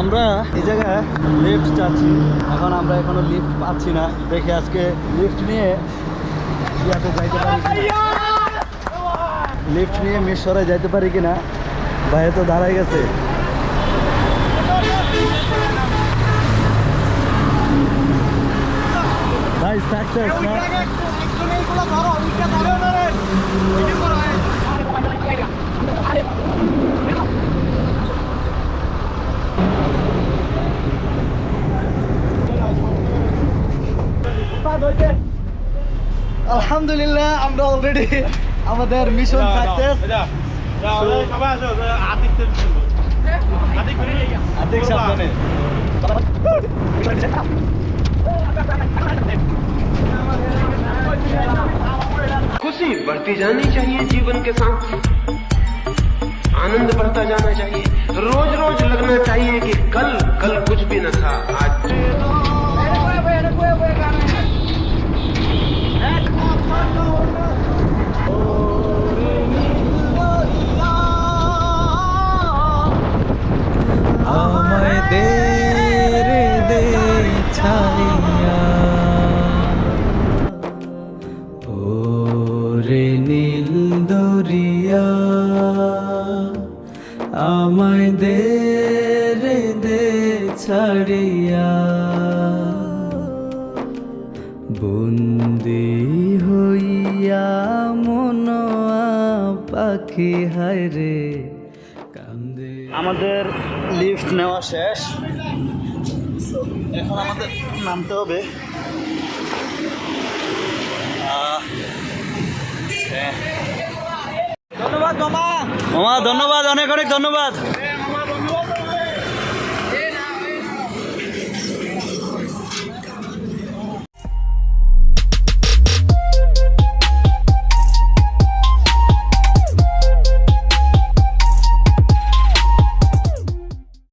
আমরা এই জায়গায় লিফট চাচ্ছি। এখন আমরা এখনও লিফট পাচ্ছি না। দেখে আজকে লিফট নিয়ে ইয়াতে যাইতে পারি লিফট নিয়ে মিশরে যাইতে পারি কিনা। বাইরে তো দাঁড়াই গেছে। ভাই সাকসেস না আলহামদুলিল্লাহ আমরা অলরেডি আমাদের মিশন সাকসেস আর্থিক সাবধানে खुशी बढ़ती जानी चाहिए जीवन के साथ आनंद बढ़ता जाना चाहिए रोज रोज लगना चाहिए कि कल कल कुछ भी न था आज রে নীল দরিয়া, আমায় দে রে, দে ছাড়িয়া। বন্দি হইয়া মনোয়া পাখি, হায় রে আমাদের লিফট নেওয়া শেষ। এখন আমাদের নামতে হবে। মামা ধন্যবাদ অনেক অনেক ধন্যবাদ।